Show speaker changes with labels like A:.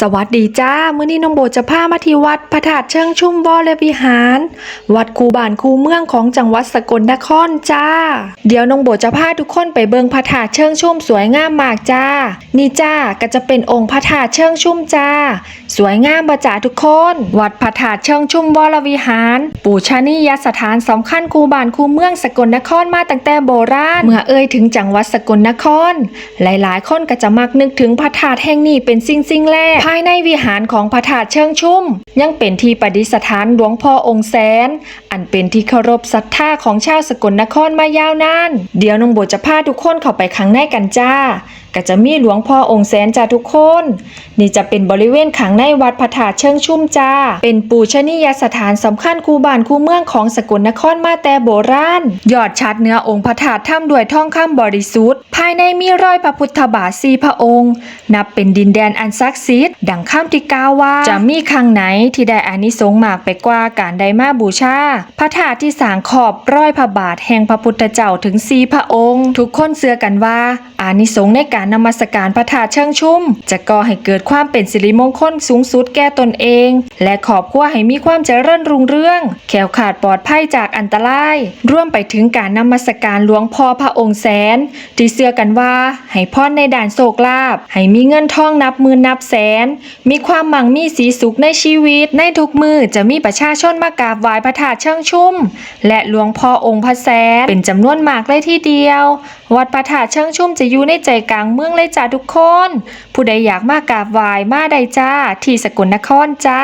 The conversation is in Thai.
A: สวัสดีจ้า มื้อนี้น้องโบจะพามาที่วัดพระธาตุเชิงชุ่มวรวิหาร วัดคูบานคูเมืองของจังหวัดสกลนครจ้า เดี๋ยวน้องโบจะพาทุกคนไปเบิงพระธาตุเชิงชุ่มสวยงามมากจ้า นี่จ้าก็จะเป็นองค์พระธาตุเชิงชุ่มจ้า สวยงามบ่จ้าทุกคน วัดพระธาตุเชิงชุ่มวรวิหาร ปูชนียสถานสำคัญคูบานคูเมืองสกลนครมาตั้งแต่โบราณ เมื่อเอ่ยถึงจังหวัดสกลนคร หลายๆ คนก็จะมักนึกถึงพระธาตุแห่งนี้เป็นสิ่งสิ่งแรกภายในวิหารของพระธาตุเชิงชุ่ม ยังเป็นที่ประดิษฐานหลวงพ่อองค์แสน อันเป็นที่เคารพศรัทธาของชาวสกลนครมายาวนาน เดี๋ยวน้องโบจะพาทุกคนเข้าไปข้างในกันจ้า ก็จะมีหลวงพ่อองค์แสนจ้าทุกคน นี่จะเป็นบริเวณขังในวัดพระธาตุเชิงชุ่มจ้า เป็นปูชนียสถานสำคัญคูบ้านคูเมืองของสกลนครมาแต่โบราณ ยอดชัดเนื้อองค์พระธาตุถ้ำด้วยท่องคำบริสุทธิ์ ภายในมีรอยพระพุทธบาทสีพระองค์ นับเป็นดินแดนอันศักดิ์สิทธิ์ดังข้ามที่กล่าวว่า จะมีครั้งไหนที่ได้อานิสงส์มากไปกว่าการได้มาบูชา พระธาตุที่สางขอบร้อยพระบาทแห่งพระพุทธเจ้าถึงสีพระองค์ ทุกคนเชื่อกันว่าอานิสงส์ในการนมัสการพระธาตุเชิงชุ่ม จะก่อให้เกิดความเป็นสิริมงคลสูงสุดแก่ตนเอง และขอบครัวให้มีความเจริญรุ่งเรืองแขวขาดปลอดภัยจากอันตราย ร่วมไปถึงการนมัสการหลวงพ่อพระองค์แสน ที่เชื่อกันว่าให้พรในด่านโศกลาภให้มีเงินทองนับหมื่นนับแสน มีความมั่งมีสีสุขในชีวิต ในทุกมือจะมีประชาชนมากราบไหว้พระธาตุเชิงชุ่ม และหลวงพ่อองค์พระแสนเป็นจำนวนมากเลยทีเดียววัดพระธาตุเชิงชุ่มจะอยู่ในใจกลางเมืองเลยจ้าทุกคน ผู้ใดอยากมากราบไหว้มาได้จ้า ที่สกลนครจ้า